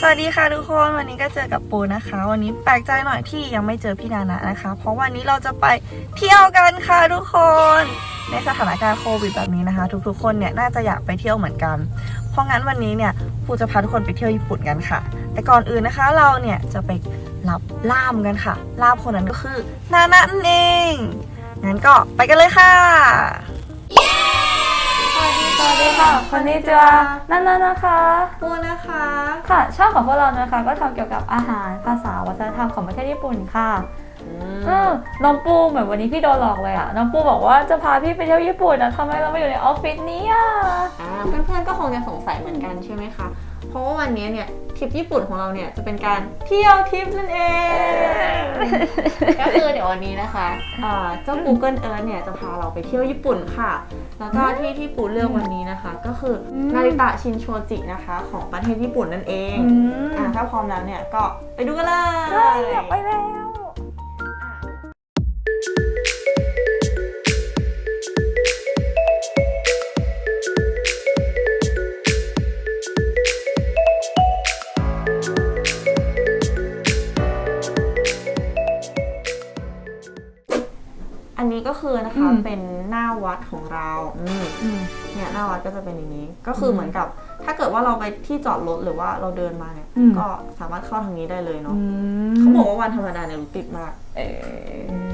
สวัสดีค่ะทุกคนวันนี้ก็เจอกับปูนะคะ วันนี้แปลกใจหน่อยที่ยังไม่เจอพี่นานะนะคะ เพราะวันนี้เราจะไปเที่ยวกันค่ะทุกคน ในสถานการณ์โควิดแบบนี้นะคะ ทุกๆคนเนี่ยน่าจะอยากไปเที่ยวเหมือนกัน เพราะงั้นวันนี้เนี่ยปูจะพาทุกคนไปเที่ยวญี่ปุ่นกันค่ะ แต่ก่อนอื่นนะคะเราเนี่ยจะไปรับล่ามกันค่ะล่ามคนนั้นก็คือนานะนั่นเองงั้นก็ไปกันเลยค่ะ วัสดีค่ะคนนี้จะนั่นๆนะคะปูนะคะ ค่ะ ช่องของพวกเรานะคะ ก็ทำเกี่ยวกับอาหารภาษาวัฒนธรรมของประเทศญี่ปุ่นค่ะอืมน้องปูเหมือนวันนี้พี่โดนหลอกเลยอะน้องปูบอกว่าจะพาพี่ไปเที่ยวญี่ปุ่นนะทำไมเราไม่อยู่ในออฟฟิศเนี้อะอ่าเพื่อนๆก็คงจะสงสัยเหมือนกันใช่ไหมคะ เพราะว่าวันนี้เนี่ยทริปญี่ปุ่นของเราเนี่ยจะเป็นการเที่ยวทริปนั่นเอง ก็คือเดี๋ยววันนี้นะคะอ่าเจ้า Google Earth เนี่ยจะพาเราไปเที่ยวญี่ปุ่นค่ะ แล้วก็ที่ที่ปูเลือกวันนี้นะคะ ก็คืออมนาริตะชินโชจินะคะของประเทศญี่ปุ่นนั่นเองอืมอ่าถ้าพร้อมแล้วเนี่ยก็ไปดูกันเลยใช่อยากไปแล้ว คือนะคะเป็นหน้าวัดของเราอืมอืม เนี่ยหน้าวัดก็จะเป็นอย่างนี้ ก็คือเหมือนกับ ถ้าเกิดว่าเราไปที่จอดรถหรือว่าเราเดินมาเนี่ยอืม ก็สามารถเข้าทางนี้ได้เลยเนาะอืมเขาบอกว่าวันธรรมดาเนี่ยรถติดมาก เออใช่อั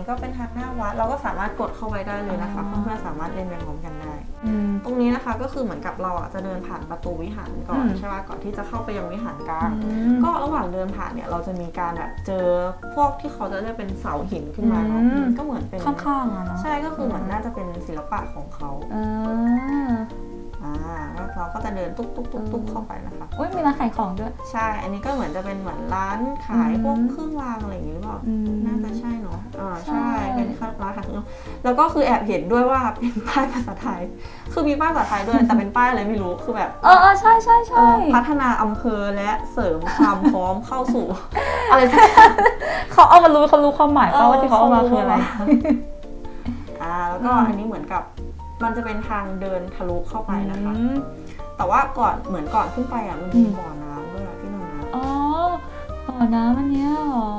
นนี้ก็เป็นทางหน้าวัด เราก็สามารถกดเข้าไปได้เลยนะคะอ๋อเพื่อนๆสามารถเล่นไปพร้อมกันได้อืมตรงนี้นะคะก็คือเหมือนกับเราอะจะเดินผ่านประตูวิหารก่อนอืมใช่ไหมก่อนที่จะเข้าไปยังวิหารกลางอืมก็ระหว่างเดินผ่านเนี่ยเราจะมีการแบบเจอพวกที่เขาจะเรียกเป็นเสาหินขึ้นมาเนาะอืมก็เหมือนเป็นข้างๆอะเนาะใช่ก็คือเหมือนน่าจะเป็นศิลปะของเขาเอออ่าแล้วเราก็จะเดินตุ๊กตุ๊กตุ๊กตุ๊กเข้าไปนะคะ อุ้ยมีร้านขายของด้วย ใช่ อันนี้ก็เหมือนจะเป็นเหมือนร้านขายอืมพวกเครื่องรางอะไรอย่างงี้หรือเปล่า อืมน่าจะใช่เนาะ อ่า ใช่ ใช่ เป็นร้านขายเครื่องรางแล้วก็คือแอบเห็นด้วยว่าเป็นป้ายภาษาไทย คือมีป้ายภาษาไทยด้วย แต่เป็นป้ายอะไรไม่รู้ คือแบบเออเออใช่ใช่เอใช่อพัฒนาอำเภอและเสริมความพร้อมเข้าสู่ อะไรสักอย่าง เขาเอามารู้เขารู้ความหมายป่าว่าที่เขาเอามาคืออะไร อ่าแล้วก็อืม อันนี้เหมือนกับ มันจะเป็นทางเดินทะลุเข้าไปนะคะอืมแต่ว่าก่อนเหมือนก่อนขึ้นไปอะมันอืมีมบ่อน้ำด้วยอะพี่นนท์นะอ๋อบ่อน้ำอันเนี้ยเหรอ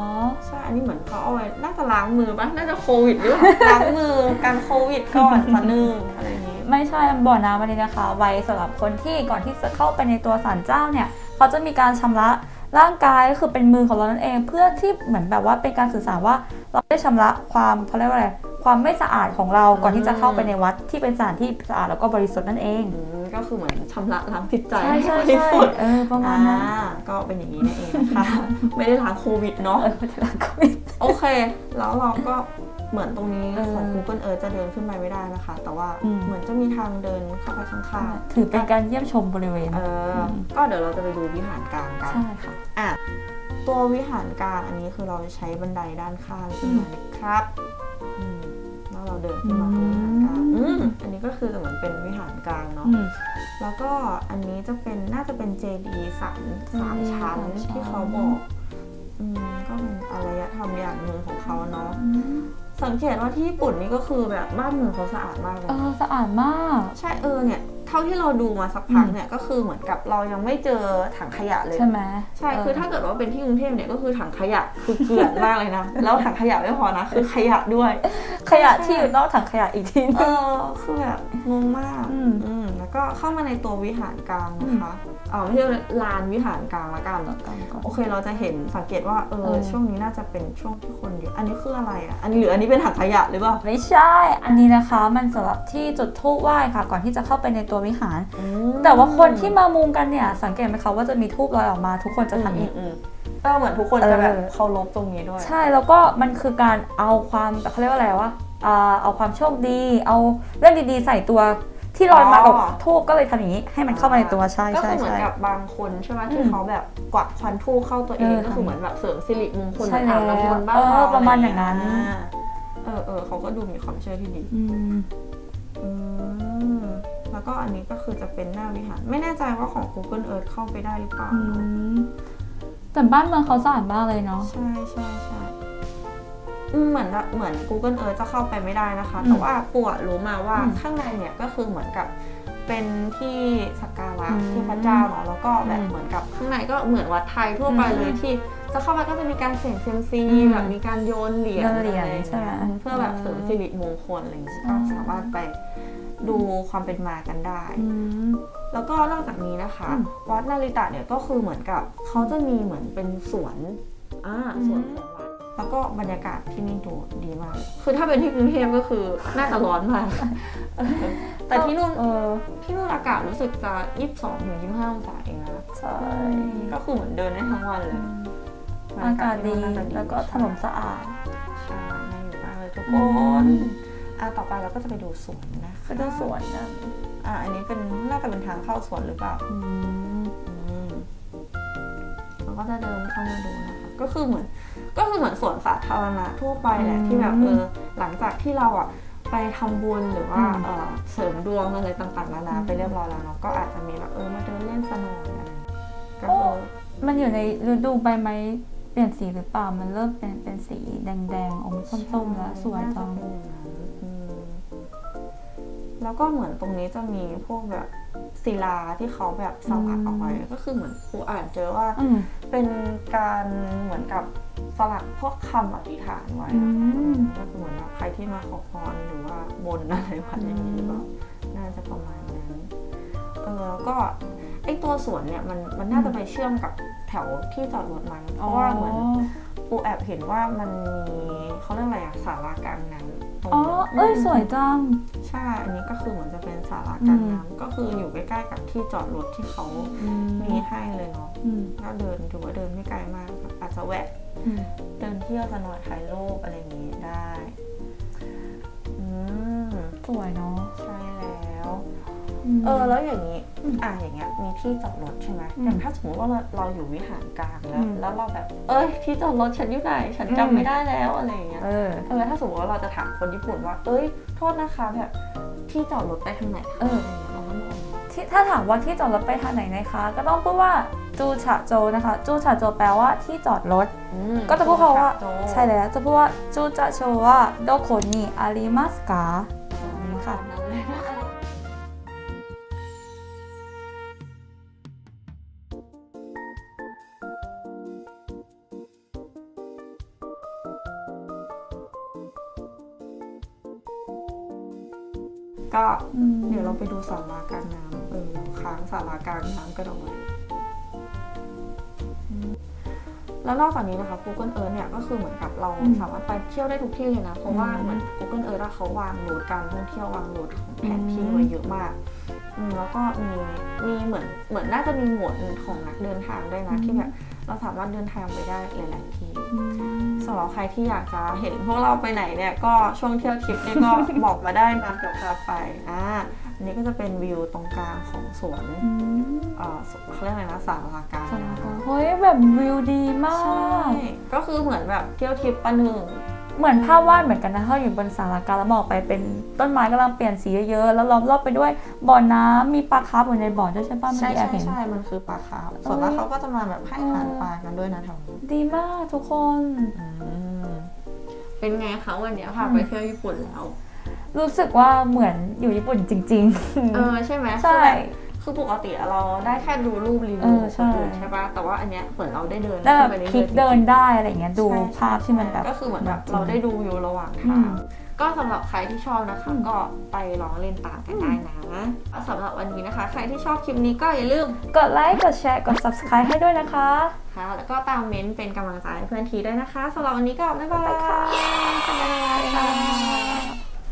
ใช่ อันนี้เหมือนเขาเอาไว้น่าจะล้างมือปะน่าจะโควิดหรือเปล่าล้างมือกันโควิดก่อนสักนึงอะไรอย่างนี้ ไม่ใช่บ่อน้ำอันนี้นะคะ ไว้สำหรับคนที่ก่อนที่จะเข้าไปในตัวศาลเจ้าเนี่ยเขาจะมีการชำระร่างกายก็คือเป็นมือของเรานั่นเอง เพื่อที่เหมือนแบบว่าเป็นการสื่อสารว่าเราได้ชำระความเขาเรียกว่าอะไร ความไม่สะอาดของเราก่อนที่จะเข้าไปในวัดที่เป็นสถานที่สะอาดแล้วก็บริสุทธิ์นั่นเอง อืมก็คือเหมือนชำระล้างจิตใจใช่ใช่ให้บริใช่สุทธิ์เออประมาณนั้นอ่าก็เป็นอย่างนี้นั่นเองนะคะ ไม่ได้ล้างโควิดเนาะ เออไม่ใช่ล้างโควิดโอเค แล้วเราก็เหมือนตรงนี้เออของ Google Earth จะเดินขึ้นไปไม่ได้นะคะ แต่ว่าอืม เหมือนจะมีทางเดินเข้าไปข้างถือเป็นการเยี่ยมชมบริเวณ ๆ เอออมก็เดี๋ยวเราจะไปดูวิหารกลางกัน ใช่ค่ะ อะ ตัววิหารกลางอันนี้คือเราจะใช้บันไดด้านข้างขึ้นมานะครับอืมแล้ว เราเดินขึ้นมาตรงวิหารกลางอือืมมอันนี้ก็คือเหมือนเป็นวิหารกลางเนาะ อืม แล้วก็อันนี้จะเป็นน่าจะเป็นเจดีสามสามเจดีย์ชั้นสามชั้น ที่เขาบอก อืมก็เป็นอารยธรรมอย่างหนึ่งของเขาเนาะ สังเกตว่าที่ญี่ปุ่นนี่ก็คือแบบบ้านเมืองเขาสะอาดมากเลยเออสะอาดมาก ใช่เออเนี่ย เท่าที่เราดูมาสักพักเนี่ยก็คือเหมือนกับเรายังไม่เจอถังขยะเลยใช่ไหมใช่คือถ้าเกิดว่าเป็นที่กรุงเทพเนี่ยก็คือถังขยะคือเกลื่อนมากเลยนะแล้วถังขยะไม่พอนะคือขยะด้วย ขยะที่อยู่นอกถังขยะอีกทีนึเองอคือแบบงงมากอืมอืมแล้วก็เข้ามาในตัววิหารกลางนะคะอ๋อไม่ใช่ลานวิหารกลางละกันโอเคเราจะเห็นสังเกตว่าเออเออช่วงนี้น่าจะเป็นช่วงที่คนเยอะอันนี้คืออะไรอะอันนี้หรืออันนี้เป็นถังขยะหรือเปล่าไม่ใช่ อันนี้นะคะมันสำหรับที่จุดธูปไหว้ค่ะ ก่อนที่จะเข้าไปในตัววิหารอืมแต่ว่าคนที่มามุงกันเนี่ย สังเกตไหมคะว่าจะมีทูบลอยออกมา ทุกคนจะอืมทำอีกอืมเออเหมือนทุกคนจะแบบเออเคารพตรงนี้ด้วย ใช่แล้วก็มันคือการเอาความเขาเรียกว่าอะไรวะอ่าเอาความโชคดี เอาเรื่องดีๆ ใส่ตัวที่ลอยมากับอ๋อทูบก็เลยทำอย่างนี้ให้มันเข้ามาในตัวใช่ก็ใช่คือเหมือนใช่กับบางคนใช่ไหมที่อืมเขาแบบกวักควันทู่เข้าตัวเองเออก็คือเหมือนแบบเสริมสิริมงคลใช่เหมือนอาบน้ำมนต์บ้านแล้วเราเออประมาณอย่างนั้นอ่าเออเออเขาก็ดูมีความเชื่อที่ดีอืมอืม แล้วก็อันนี้ก็คือจะเป็นหน้าวิหาร ไม่แน่ใจว่าของ Google Earth เข้าไปได้หรือเปล่า อืมแต่บ้านเมืองเขาสะอาดมากเลยเนาะ ใช่ใช่ใช่อืมเหมือนแบบเหมือน Google Earth จะเข้าไปไม่ได้นะคะอืมแต่ว่าปวดรู้มาว่าอืมข้างในเนี่ยก็คือเหมือนกับเป็นที่สักการะอืมที่พระเจ้าเนาะแล้วก็แบบอืมเหมือนกับข้างในก็เหมือนวัดไทยทั่วไปเลยอืมที่จะเข้าไปก็จะมีการเสี่ยงเซียมซีอืมแบบมีการโยนเหรียญโยนเหรียญอะไรอย่างใช่ไหมเงี้ยเพื่อแบบเสริมอืมสิริมงคลอะไรอย่างเงี้ยใช่ ก็สามารถไป ดูความเป็นมากันได้อืมแล้วก็นอกจากนี้นะคะอืมวัดนาริตะเนี่ยก็คือเหมือนกับเขาจะมีเหมือนเป็นสวนอ่าอืมสวนของวัดแล้วก็บรรยากาศที่นี่ดูดีมาก คือถ้าเป็นที่กรุงเทพก็คือน่าจะร้อนมากเออแต่ที่นู่นเออที่นู่นอากาศรู้สึกจะ22ถึง25องศาเองนะใช่ ก็คือเหมือนเดินได้ทั้งวันเลย อากาศดีบรรยาาศที่นู่นน่าจะแล้วก็ถนนสะอาด ใช่น่าอยู่มากเลยทุกคอืนม อะต่อไปเราก็จะไปดูสวนนะคะก็ดูสวยนะอะอันนี้เป็นน่าจะเป็นทางเข้าสวนหรือเปล่าอืมอืมเราก็จะเดินเข้ามาดูนะคะก็คือเหมือน ก็คือเหมือนสวนสาธารณะทั่วไปแหละที่แบบเออหลังจากที่เราอะไปทำบุญหรือว่าเออเสริมดวงอะไรต่างๆนานาไปเรียบร้อยแล้วเนาะก็อาจจะมีแบบเออมาเดินเล่นสนอยอะไรอย่างเงี้ยก็คือมันอยู่ในฤดูใบไม้เปลี่ยนสีหรือเปล่า มันเริ่มเป็นเป็นสีแดงๆอมส้มๆแล้วสวยจัง แล้วก็เหมือนตรงนี้จะมีพวกแบบศิลาที่เขาแบบสลักเอาไว้ ก็คือเหมือนครูอ่านเจอว่าอืมเป็นการเหมือนกับสลักพวกคำอธิษฐานไว้อือะมก็คือเหมือนแบบใครที่มาขอพรหรือว่าบนอะไรไว้อย่างนี้ก็น่าจะประมาณนั้นเออแล้วก็ไอตัวสวนเนี่ยมันมันน่าจะไปเชื่อมกับแถวที่จอดรถมั้งเพราะว่าเหมือน ปูแอบเห็นว่ามันมีเขาเรียกอะไรอะศาลากลางน้ำตรงอ๋อนั้นเอ้ย สวยจัง ใช่ อันนี้ก็คือเหมือนจะเป็นศาลากลางน้ำก็คืออยู่ใกล้ๆกับที่จอดรถที่เขามีให้เลยเนาะอืมก็เดินถือว่าเดินไม่ไกลมากครับอาจจะแวะ อืมเดินเที่ยวสนอยถ่ายรูปอะไรอย่างนี้ได้ อืม สวยเนาะ ใช่แล้วมเออ แล้วอย่างนี้ อืมอะอย่างเงี้ยมีที่จอดรถใช่ไหมอืมอย่างถ้าสมมติว่าเราเราอยู่วิหารกลางแล้วอืมแล้วเราแบบ เอ้ยที่จอดรถฉันอยู่ไหน ฉันอืมจำไม่ได้แล้วอะไรอย่างเงี้ยเออเออถ้าสมมติว่าเราจะถามคนญี่ปุ่นว่า เอ้ยโทษนะคะแบบที่จอดรถไปทางไหนคะเออะไรย่างเงี้ยเราก็มองที่ถ้าถามว่าที่จอดรถไปทางไหนนะคะ ก็ต้องพูดว่าจูฉะโจนะคะ จูฉะโจแปลว่าที่จอดรถอืมก็จะพูดเขาว่าโจใช่แล้วจะพูดว่าจูจะโชว่าโดโคนิอาริมัสกา ก็เดี๋ยวเราไปดูสารากลางน้ำเออค้างสารากลางน้ำกันเอาไว้อืมแล้วนอกจากนี้นะคะ Google Earth เนี่ยก็คือเหมือนกับเราอืมสามารถไปเที่ยวได้ทุกที่เลยนะ เพราะว่าอืมเหมือน Google Earth อะเขาวางรูทการท่องเที่ยววางรูทของแผนที่อืมไว้เยอะมากอืมแล้วก็มีมีเหมือนเหมือนน่าจะมีหมวดของนักเดินทางด้วยนะที่แบบ เราสามารถเดินทางไปได้หลายๆที่อืมสำหรับใครที่อยากจะเห็นพวกเราไปไหนเนี่ยก็ช่วงเที่ยวทริปเนี่ยก็บอกมาได้นะเดี๋ยวพาไปอ่าอันนี้ก็จะเป็นวิวตรงกลางของสวนอืมเอ่อเขาเรียกอะไรนะสาราการสารากลางเฮ้ยแบบวิวดีมาใช่กก็คือเหมือนแบบเที่ยวทริปประหนึ่ง เหมือนภาพวาดเหมือนกันนะถ้าอยู่บนสารากลางแล้วมองไปเป็นต้นไม้กำลังเปลี่ยนสีเยอะๆแล้วล้อมรอบไปด้วยบ่อน้ำมีปลาคาร์ฟอยู่ในบ่อด้วยใช่ป่ะเมื่อใช่กี้แอใช่บเห็น ใช่ มันคือปลาคาร์ฟส่วนมากเขาก็จะมาแบบให้อาหารปลากันด้วยนะแถวนี้ดีมากทุกคนเป็นไงคะวันนี้พาไปเที่ยวญี่ปุ่นแล้ว รู้สึกว่าเหมือนอยู่ญี่ปุ่นจริง เออใช่ไหมใช่ คือแบบ คือปกติเราได้แค่ดูรูปรีเอวิวอของใช่ คนอื่นใช่ปะแต่ว่าอันเนี้ยเหมือนเราได้เดินแล้วแบบขึ้นไปเรื่อยๆคลิกเดินได้อะไรอย่างเงี้ยดูใช่ภาพที่มันแบบ ก็คือเหมือนแบบจริงเราได้ดูวิวระหว่างอืทางมก็สำหรับใครที่ชอบนะคะอืมก็ไปลองเล่นตามกันได้นะสำหรับวันนี้นะคะ ใครที่ชอบคลิปนี้ก็อย่าลืม กดไลค์กดแชร์กด subscribe ให้ด้วยนะคะ ค่ะแล้วก็ตามเม้นต์เป็นกำลังใจให้เพื่อนทีด้วยนะคะสำหรับวันนี้ก็บ๊ายบายบ๊ายบายค่ะ